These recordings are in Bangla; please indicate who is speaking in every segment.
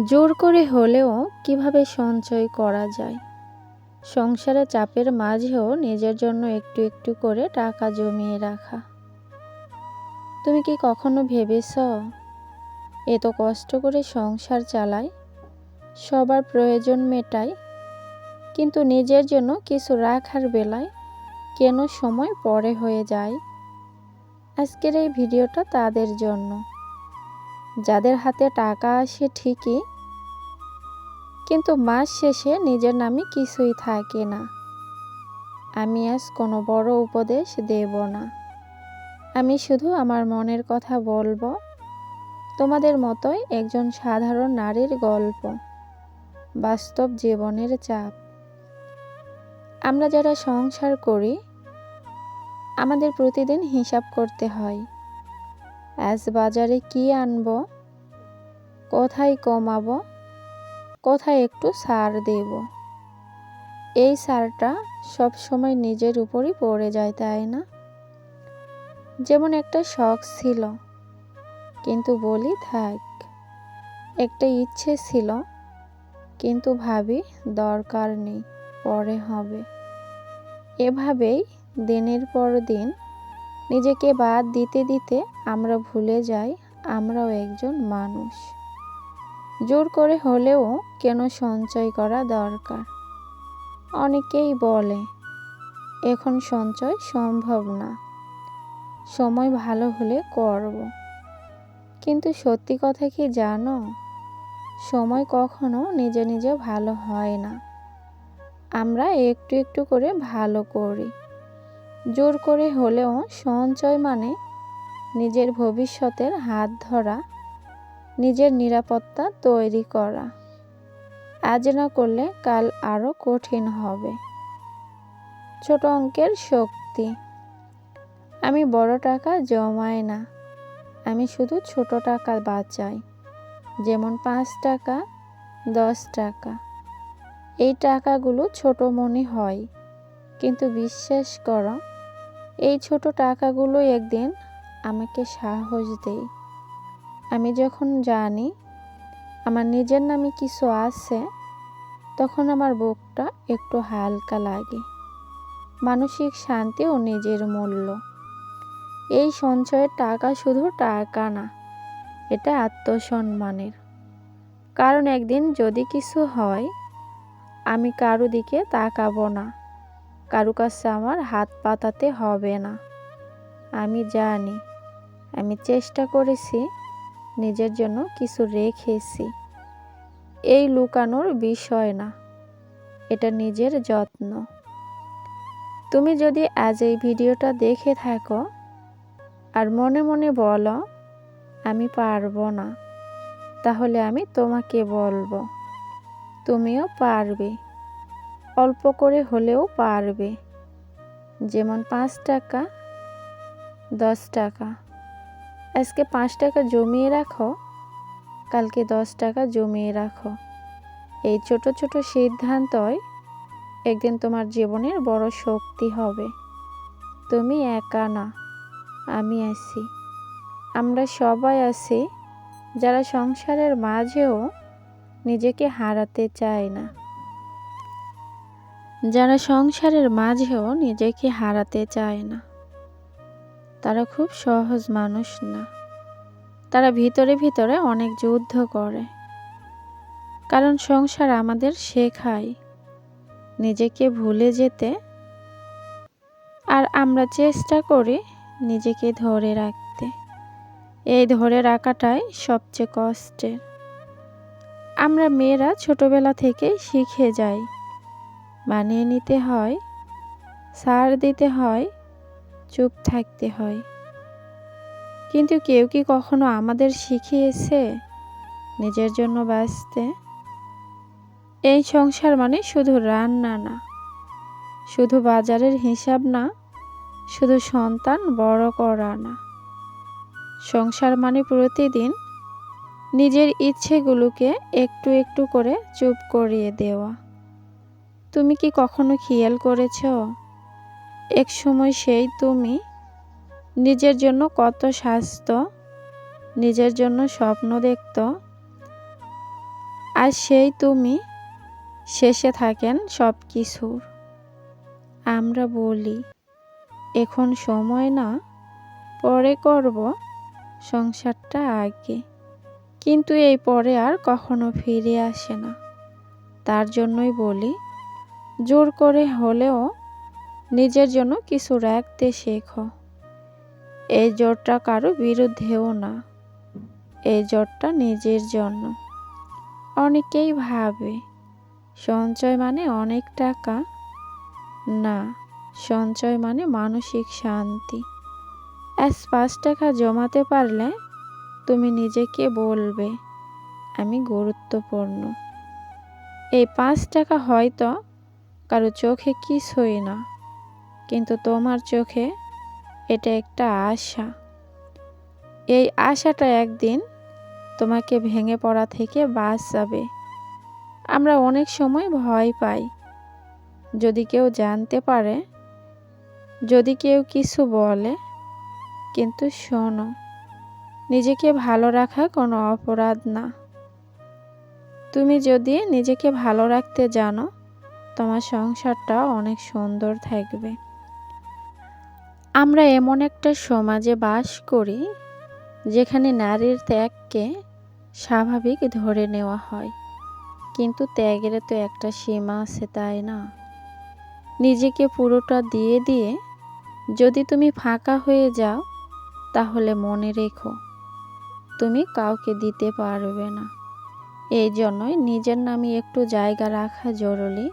Speaker 1: জোর করে হলেও কীভাবে সঞ্চয় করা যায়? সংসারে চাপের মাঝেও নিজের জন্য একটু একটু করে টাকা জমিয়ে রাখা। তুমি কি কখনো ভেবেছ এত কষ্ট করে সংসার চালায় সবার প্রয়োজন মেটায় কিন্তু নিজের জন্য কিছু রাখার বেলায় কেন সময় পরে হয়ে যায়? আজকের এই ভিডিওটা তাদের জন্য। যাদের হাতে টাকা আসে ঠিকই, কিন্তু মাস শেষে নিজের নামে কিছুই থাকে না। আমি আজ কোনো বড় উপদেশ দেব না। আমি শুধু আমার মনের কথা বলব। তোমাদের মতোই একজন সাধারণ নারীর গল্প, বাস্তব জীবনের চাপ। আমরা যারা সংসার করি, আমাদের প্রতিদিন হিসাব করতে হয়, আজ বাজারে কি আনব? কোথায় কমাবো কোথায় একটু সার দেব। এই সারটা সব সময় নিজের উপরই পড়ে যায়, তাই না? যেমন একটা শখ ছিল, কিন্তু বলি থাক, একটা ইচ্ছে ছিল, কিন্তু ভাবি দরকার নেই, পরে হবে। এভাবেই দিনের পর দিন নিজেকে বাদ দিতে দিতে আমরা ভুলে যাই, আমরাও একজন মানুষ। জোর করে হলেও কেন সঞ্চয় করা দরকার? অনেকেই বলে, এখন সঞ্চয় সম্ভব না। সময় ভালো হলে করব। কিন্তু সত্যি কথা কি জানো? সময় কখনো নিজে নিজে ভালো হয় না। আমরা একটু একটু করে ভালো করি। জোর করে হলেও সঞ্চয় মানে নিজের ভবিষ্যতের হাত ধরা নিজের নিরাপত্তা তৈরি করা। আজ না করলে কাল আরও কঠিন হবে। ছোট অঙ্কের শক্তি। আমি বড় টাকা জমাই না। আমি শুধু ছোট টাকা বাঁচাই। যেমন পাঁচ টাকা, দশ টাকা। এই টাকাগুলো ছোট মনে হয়। কিন্তু বিশ্বাস করো, এই ছোট টাকাগুলো একদিন আমাকে সাহস দেয়। আমি যখন জানি আমার নিজের নামে কিছু আছে, তখন আমার বুকটা একটু হালকা লাগে। মানসিক শান্তি ও নিজের মূল্য। এই সঞ্চয়ের টাকা শুধু টাকা না, এটা আত্মসম্মানের। কারণ একদিন যদি কিছু হয়, আমি কারও দিকে তাকাবো না। কারও কাছে আমার হাত পাতাতে হবে না। আমি জানি, আমি চেষ্টা করেছি নিজের জন্য কিছু রেখেছি। এই লুকানোর বিষয় না। এটা নিজের যত্ন। তুমি যদি আজ এই ভিডিওটা দেখে থাকো আর মনে মনে বলো, আমি পারব না, তাহলে আমি তোমাকে বলব, তুমিও পারবে। অল্প করে হলেও পারবে। যেমন পাঁচ টাকা, দশ টাকা। আজকে পাঁচ টাকা জমিয়ে রাখো, কালকে দশ টাকা জমিয়ে রাখো। এই ছোট ছোট সিদ্ধান্তই একদিন তোমার জীবনের বড় শক্তি হবে। তুমি একা না, আমি আছি। আমরা সবাই আছি যারা সংসারের মাঝেও নিজেকে হারাতে চায় না। যারা সংসারের মাঝেও নিজেকে হারাতে চায় না। তারা খুব সহজ মানুষ না। তারা ভিতরে ভিতরে অনেক যুদ্ধ করে। কারণ সংসার আমাদের শেখায়। নিজেকে ভুলে যেতে আর আমরা চেষ্টা করি নিজেকে ধরে রাখতে। এই ধরে রাখাটাই সবচেয়ে কষ্টের। আমরা মেয়েরা ছোটবেলা থেকেই শিখে যাই। মানিয়ে নিতে হয়, সার দিতে হয় চুপ থাকতে হয়। কিন্তু কেউ কি কখনো আমাদের শিখিয়েছে নিজের জন্য বাঁচতে? এই সংসার মানে শুধু রান্না না, শুধু বাজারের হিসাব না, শুধু সন্তান বড় করা না। সংসার মানে প্রতিদিন নিজের ইচ্ছেগুলোকে একটু একটু করে চুপ করিয়ে দেওয়া। তুমি কি কখনো খেয়াল করেছ? এক সময় সেই তুমি নিজের জন্য কত স্বাস্থ্য নিজের জন্য স্বপ্ন দেখত। আর সেই তুমি শেষে থাকেন সব কিছুর আমরা বলি, এখন সময় না, পরে করব সংসারটা আগে। কিন্তু এই পরে আর কখনো ফিরে আসে না। তার জন্যই বলি, জোর করে হলেও নিজের জন্য কিছু রাখতে শেখো। এই জোরটা কারও বিরুদ্ধেও না। এই জোরটা নিজের জন্য। অনেকেই ভাবে, সঞ্চয় মানে অনেক টাকা। না, সঞ্চয় মানে মানসিক শান্তি। আজ পাঁচ টাকা জমাতে পারলে তুমি নিজেকে বলবে, আমি গুরুত্বপূর্ণ। এই পাঁচ টাকা হয়তো কারও চোখে কিছুই না। কিন্তু তোমার চোখে এটা একটা আশা। এই আশাটা একদিন তোমাকে ভেঙে পড়া থেকে বাঁচাবে। আমরা অনেক সময় ভয় পাই। যদি কেউ জানতে পারে, যদি কেউ কিছু বলে, কিন্তু শোনো, নিজেকে ভালো রাখা কোনো অপরাধ না। তুমি যদি নিজেকে ভালো রাখতে জানো, তোমার সংসারটা অনেক সুন্দর থাকবে। আমরা এমন একটা সমাজে বাস করি যেখানে নারীর ত্যাগকে স্বাভাবিক ধরে নেওয়া হয়। কিন্তু ত্যাগের তো একটা সীমা আছে, তাই না? নিজেকে পুরোটা দিয়ে দিয়ে যদি তুমি ফাঁকা হয়ে যাও, তাহলে মনে রেখো, তুমি কাউকে দিতে পারবে না। এই জন্যই নিজের নামে একটু জায়গা রাখা জরুরি,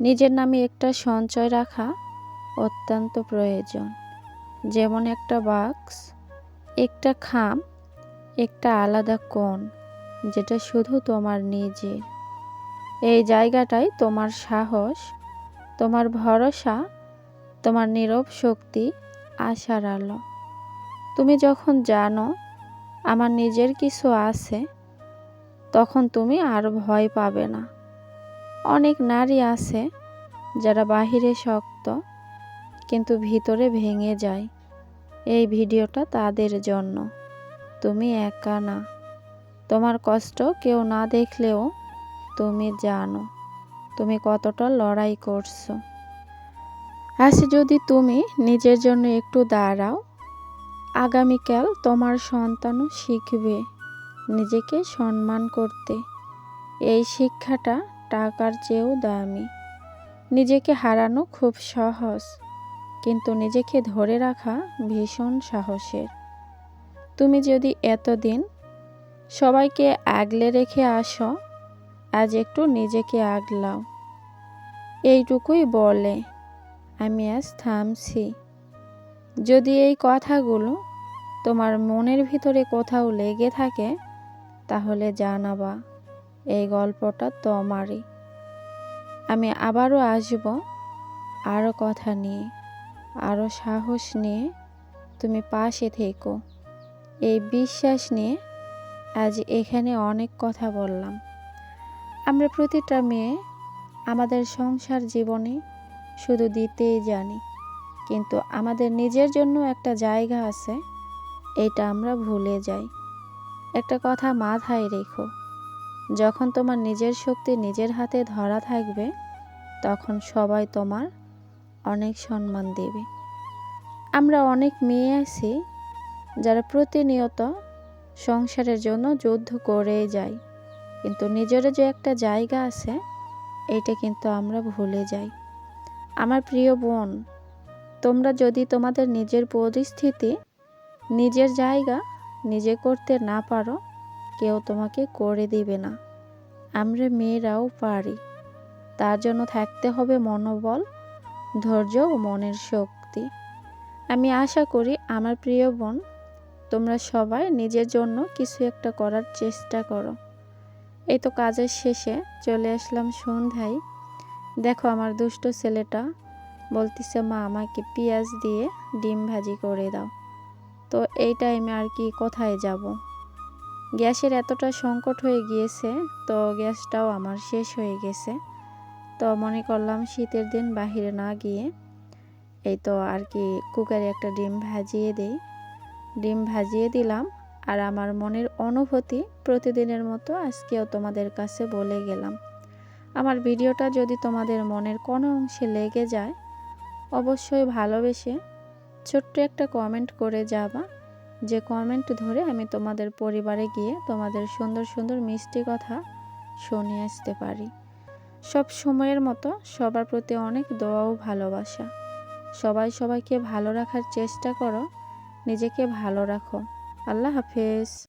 Speaker 1: নিজের নামে একটা সঞ্চয় রাখা অত্যন্ত প্রয়োজন। যেমন একটা বাক্স একটা খাম, একটা আলাদা কোণ, যেটা শুধু তোমার নিজের। এই জায়গাটাই তোমার সাহস, তোমার ভরসা, তোমার নীরব শক্তি, আশার আলো। তুমি যখন জানো আমার নিজের কিছু আছে, তখন তুমি আর ভয় পাবে না। অনেক নারী আছে যারা বাহিরে শক্ত কিন্তু ভিতরে ভেঙে যায়। এই ভিডিওটা তাদের জন্য। তুমি একা না। তোমার কষ্ট কেউ না দেখলেও তুমি জানো তুমি কতটা লড়াই করছ। আজ যদি তুমি নিজের জন্য একটু দাঁড়াও, আগামীকাল তোমার সন্তানও শিখবে নিজেকে সম্মান করতে। এই শিক্ষাটা টাকার চেয়েও দামি। নিজেকে হারানো খুব সহজ। কিন্তু নিজেকে ধরে রাখা ভীষণ সাহসের। তুমি যদি এতদিন সবাইকে আগলে রেখে আসো, আজ একটু নিজেকে আগলাও। এইটুকুই বলে আমি আজ থামছি। যদি এই কথাগুলো তোমার মনের ভিতরে কোথাও লেগে থাকে, তাহলে জানাবা এই গল্পটা তোমারই। আমি আবারও আসব আরও কথা নিয়ে। আরও সাহস নিয়ে তুমি পাশে থেকো। এই বিশ্বাস নিয়ে আজ এখানে অনেক কথা বললাম। আমরা প্রতিটা মেয়ে আমাদের সংসার জীবনে শুধু দিতেই জানি, কিন্তু আমাদের নিজের জন্য একটা জায়গা আছে, এটা আমরা ভুলে যাই। একটা কথা মাথায় রেখো, যখন তোমার নিজের শক্তি নিজের হাতে ধরা থাকবে, তখন সবাই তোমার অনেক সম্মান দেবে। আমরা অনেক মেয়ে আছি যারা প্রতিনিয়ত সংসারের জন্য যুদ্ধ করেই যায়। কিন্তু নিজেরও যে একটা জায়গা আছে, এটা কিন্তু আমরা ভুলে যাই। আমার প্রিয় বোন, তোমরা যদি তোমাদের নিজের পরিস্থিতি, নিজের জায়গা নিজে করতে না পারো, কেউ তোমাকে করে দিবে না। আমরা মেয়েরাও পারি। তার জন্য থাকতে হবে মনোবল, ধৈর্য ও মনের শক্তি। আমি আশা করি আমার প্রিয় বোন, তোমরা সবাই নিজের জন্য কিছু একটা করার চেষ্টা করো। এই তো কাজের শেষে চলে আসলাম সন্ধ্যায়। দেখো আমার দুষ্ট ছেলেটা বলতেছে, মা, আমাকে পেঁয়াজ দিয়ে ডিম ভাজি করে দাও। তো এই টাইমে আর কি কোথায় যাব? গ্যাসের এতটা সংকট হয়ে গিয়েছে, তো গ্যাসটাও আমার শেষ হয়ে গেছে। তো মনে করলাম শীতের দিন বাহিরে না গিয়ে এই তো আর কি কুকারে একটা ডিম ভাজিয়ে দেই। ডিম ভাজিয়ে দিলাম আর আমার মনের অনুভূতি প্রতিদিনের মতো আজকেও তোমাদের কাছে বলে গেলাম। আমার ভিডিওটা যদি তোমাদের মনের কোনো অংশে লেগে যায়, অবশ্যই ভালোবেসে ছোট্ট একটা কমেন্ট করে যাবা। যে কমেন্ট ধরে আমি তোমাদের পরিবারে গিয়ে তোমাদের সুন্দর সুন্দর মিষ্টি কথা শুনিয়ে আসতে পারি। সব সময়ের মতো সবার প্রতি অনেক দোয়াও ভালোবাসা। সবাই সবাইকে ভালো রাখার চেষ্টা করো। নিজেকে ভালো রাখো। আল্লাহ হাফেজ।